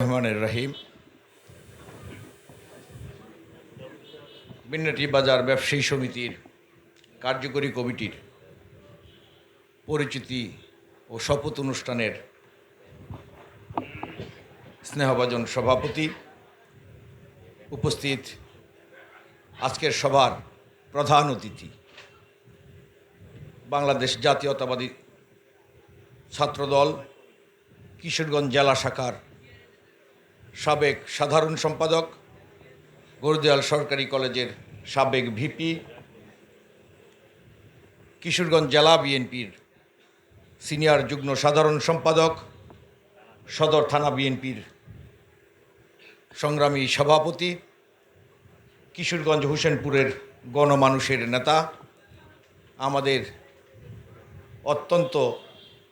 রহমানের রাহিম বাজার ব্যবসায়ী সমিতির কার্যকরী কমিটির পরিচিতি ও শপথ অনুষ্ঠানের স্নেহভাজন সভাপতি উপস্থিত আজকের সভার প্রধান অতিথি, বাংলাদেশ জাতীয়তাবাদী ছাত্রদল, কিশোরগঞ্জ জেলা শাখার সাবেক সাধারণ সম্পাদক, গরুদেয়াল সরকারি কলেজের সাবেক ভিপি, কিশোরগঞ্জ জেলা বিএনপির সিনিয়র যুগ্ম সাধারণ সম্পাদক, সদর থানা বিএনপির সংগ্রামী সভাপতি, কিশোরগঞ্জ হোসেনপুরের গণমানুষের নেতা, আমাদের অত্যন্ত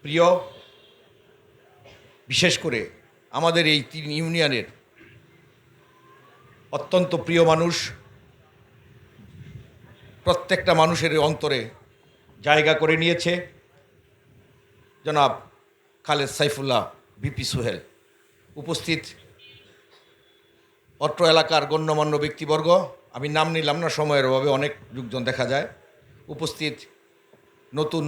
প্রিয়, বিশেষ করে আমাদের এই তিন ইউনিয়নের অত্যন্ত প্রিয় মানুষ, প্রত্যেকটা মানুষের অন্তরে জায়গা করে নিয়েছে। জনাব খালেদ সাইফুল্লাহ, বিপি সুহেল উপস্থিত। অত্র এলাকার গণ্যমান্য ব্যক্তিবর্গ, আমি নাম নিলাম না, সময়ের অভাবে অনেক লোকজন দেখা যায়। উপস্থিত নতুন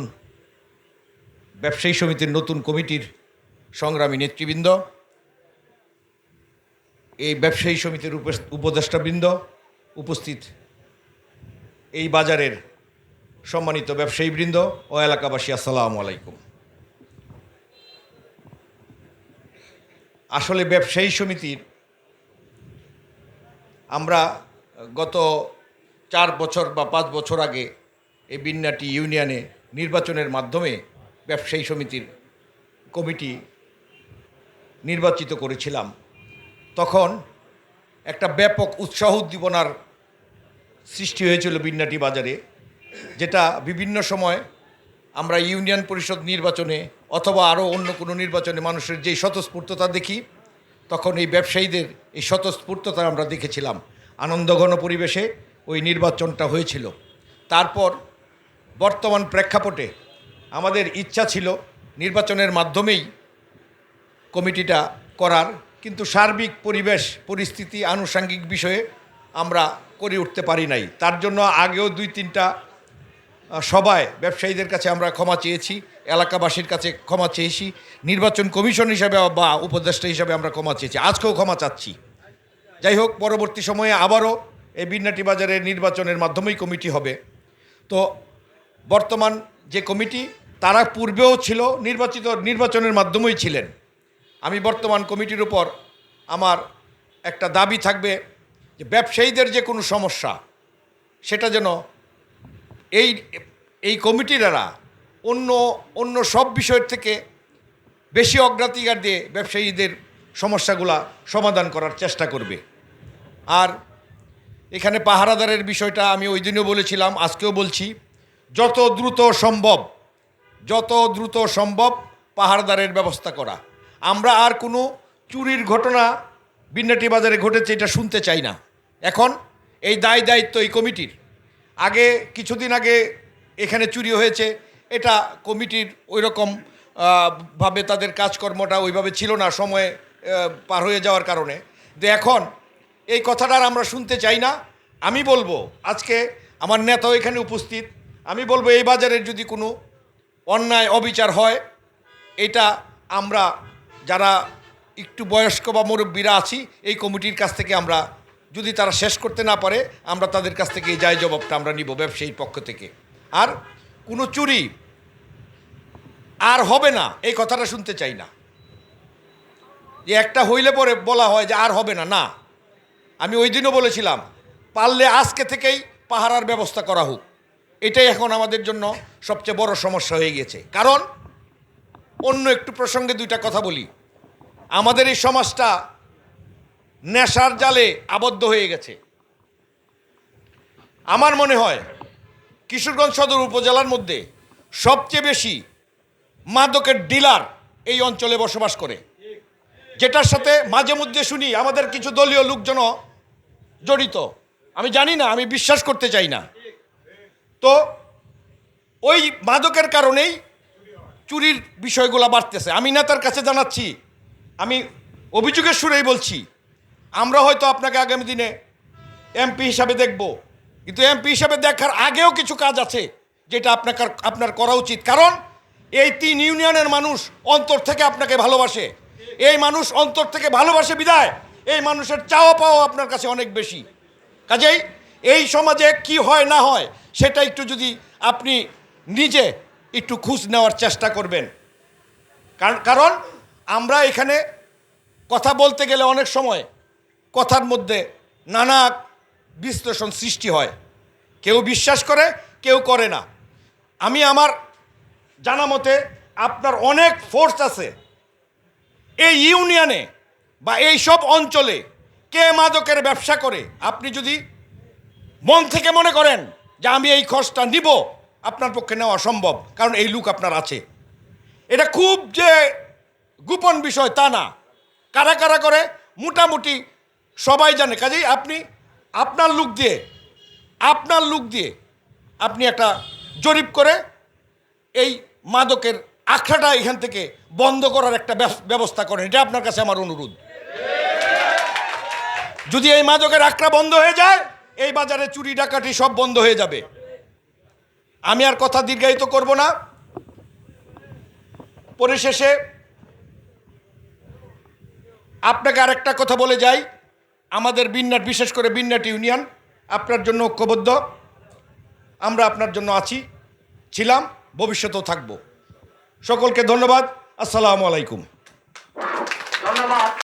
ব্যবসায়ী সমিতির নতুন কমিটির সংগ্রামী নেতৃবৃন্দ এই ব্যবসায়ী সমিতির উপ- উপদেষ্টাবৃন্দ উপস্থিত। এই বাজারের সম্মানিত ব্যবসায়ীবৃন্দ ও এলাকাবাসী, আসসালামু আলাইকুম। আসলে ব্যবসায়ী সমিতির আমরা গত চার বছর বা পাঁচ বছর আগে এই বিন্যাটি ইউনিয়নে নির্বাচনের মাধ্যমে ব্যবসায়ী সমিতির কমিটি নির্বাচিত করেছিলাম। তখন একটা ব্যাপক উৎসাহ উদ্দীপনার সৃষ্টি হয়েছিল বিন্নাটি বাজারে, যেটা বিভিন্ন সময় আমরা ইউনিয়ন পরিষদ নির্বাচনে অথবা আরও অন্য কোনো নির্বাচনে মানুষের যেই স্বতঃস্ফূর্ততা দেখি, তখন এই ব্যবসায়ীদের এই স্বতঃস্ফূর্ততা আমরা দেখেছিলাম। আনন্দঘন পরিবেশে ওই নির্বাচনটা হয়েছিল। তারপর বর্তমান প্রেক্ষাপটে আমাদের ইচ্ছা ছিল নির্বাচনের মাধ্যমেই কমিটিটা করার কিন্তু সার্বিক পরিবেশ, পরিস্থিতি, আনুষাঙ্গিক বিষয়ে আমরা করে উঠতে পারি নাই। তার জন্য আগেও দুই তিনটা সভায় ব্যবসায়ীদের কাছে আমরা ক্ষমা চেয়েছি, এলাকাবাসীর কাছে ক্ষমা চেয়েছি, নির্বাচন কমিশন হিসাবে বা উপদেষ্টা হিসাবে আমরা ক্ষমা চেয়েছি। আজকেও ক্ষমা চাচ্ছি। যাই হোক, পরবর্তী সময়ে আবারও এই বিন্নাটি বাজারের নির্বাচনের মাধ্যমেই কমিটি হবে। তো বর্তমান যে কমিটি, তারা পূর্বেও ছিল, নির্বাচিত নির্বাচনের মাধ্যমেই ছিলেন। আমি বর্তমান কমিটির উপর আমার একটা দাবি থাকবে যে ব্যবসায়ীদের যে কোনো সমস্যা, সেটা যেন এই এই কমিটিরা অন্য অন্য সব বিষয়ের থেকে বেশি অগ্রাধিকার দিয়ে ব্যবসায়ীদের সমস্যাগুলা সমাধান করার চেষ্টা করবে। আর এখানে পাহারাদারের বিষয়টা আমি ওই দিনও বলেছিলাম, আজকেও বলছি, যত দ্রুত সম্ভব, যত দ্রুত সম্ভব পাহারাদারের ব্যবস্থা করা। আমরা আর কোনো চুরির ঘটনা বিন্নাটি বাজারে ঘটেছে এটা শুনতে চাই না। এখন এই দায় দায়িত্ব এই কমিটির। আগে কিছুদিন আগে এখানে চুরি হয়েছে, এটা কমিটির ওই রকম ভাবে তাদের কাজকর্মটা ওইভাবে ছিল না, সময়ে পার হয়ে যাওয়ার কারণে। তো এখন এই কথাটা আর আমরা শুনতে চাই না। আমি বলব, আজকে আমার নেতাও এখানে উপস্থিত, আমি বলব এই বাজারের যদি কোনো অন্যায় অবিচার হয়, এটা আমরা যারা একটু বয়স্ক বা মুরব্বীরা আছি, এই কমিটির কাছ থেকে আমরা, যদি তারা শেষ করতে না পারে, আমরা তাদের কাছ থেকে এই যায় জবাবটা আমরা নিব ব্যবসায়ীর পক্ষ থেকে। আর কোনো চুরি আর হবে না, এই কথাটা শুনতে চাই না। যে একটা হইলে পরে বলা হয় যে আর হবে না না। আমি ওই দিনও বলেছিলাম, পারলে আজকে থেকেই পাহারার ব্যবস্থা করা হোক। এটাই এখন আমাদের জন্য সবচেয়ে বড় সমস্যা হয়ে গেছে। কারণ, অন্য একটু প্রসঙ্গে দুইটা কথা বলি। আমাদের এই সমাজটা নেশার জালে আবদ্ধ হয়ে গেছে। আমার মনে হয় কিশোরগঞ্জ সদর উপজেলার মধ্যে সবচেয়ে বেশি মাদকের ডিলার এই অঞ্চলে বসবাস করে। যেটার সাথে মাঝে মধ্যে শুনি আমাদের কিছু দলীয় লোকজন জড়িত। আমি জানি না, আমি বিশ্বাস করতে চাই না। তো ওই মাদকের কারণেই চুরির বিষয়গুলো বাড়তেছে। আমি নেতার কাছে জানাচ্ছি আমি অভিযোগের সুরেই বলছি, আমরা হয়তো আপনাকে আগামী দিনে এমপি হিসাবে দেখব। কিন্তু এমপি হিসাবে দেখার আগেও কিছু কাজ আছে, যেটা আপনাকে আপনার করা উচিত। কারণ এই তিন ইউনিয়নের মানুষ অন্তর থেকে আপনাকে ভালোবাসে। এই মানুষ অন্তর থেকে ভালোবাসে বিদায়। এই মানুষের চাওয়া পাওয়া আপনার কাছে অনেক বেশি। কাজেই এই সমাজে কি হয় না হয়, সেটা একটু যদি আপনি নিজে একটু খুঁজ নেওয়ার চেষ্টা করবেন। কারণ আমরা এখানে কথা বলতে গেলে অনেক সময় কথার মধ্যে নানা বিশ্লেষণ সৃষ্টি হয়। কেউ বিশ্বাস করে, কেউ করে না। আমি আমার জানা মতে আপনার অনেক ফোর্স আছে। এই ইউনিয়নে বা এই সব অঞ্চলে কে মাদকের ব্যবসা করে? আপনি যদি মন থেকে মনে করেন যে আমি এই খরচটা নিব, আপনার পক্ষে নেওয়া অসম্ভব কারণ এই লুক আপনার আছে। এটা খুব যে গোপন বিষয় তা না। কারা কারা করে? মোটামুটি সবাই জানে। কাজেই আপনি আপনার লুক দিয়ে, আপনার লুক দিয়ে আপনি একটা জরিপ করে এই মাদকের আখড়াটা এখান থেকে বন্ধ করার একটা ব্যবস্থা করেন। এটা আপনার কাছে আমার অনুরোধ। যদি এই মাদকের আখড়া বন্ধ হয়ে যায়, এই বাজারে চুরি ডাকাটি সব বন্ধ হয়ে যাবে। আমি আর কথা দীর্ঘায়িত করব না। পরিশেষে আপনাকে আরেকটা কথা বলে যাই। আমাদের বিন্যাট, বিশেষ করে বিন্যাট ইউনিয়ন, আপনার জন্য ঐক্যবদ্ধ। আমরা আপনার জন্য আছি, ছিলাম, ভবিষ্যতেও থাকব। সকলকে ধন্যবাদ। আসসালামু আলাইকুম।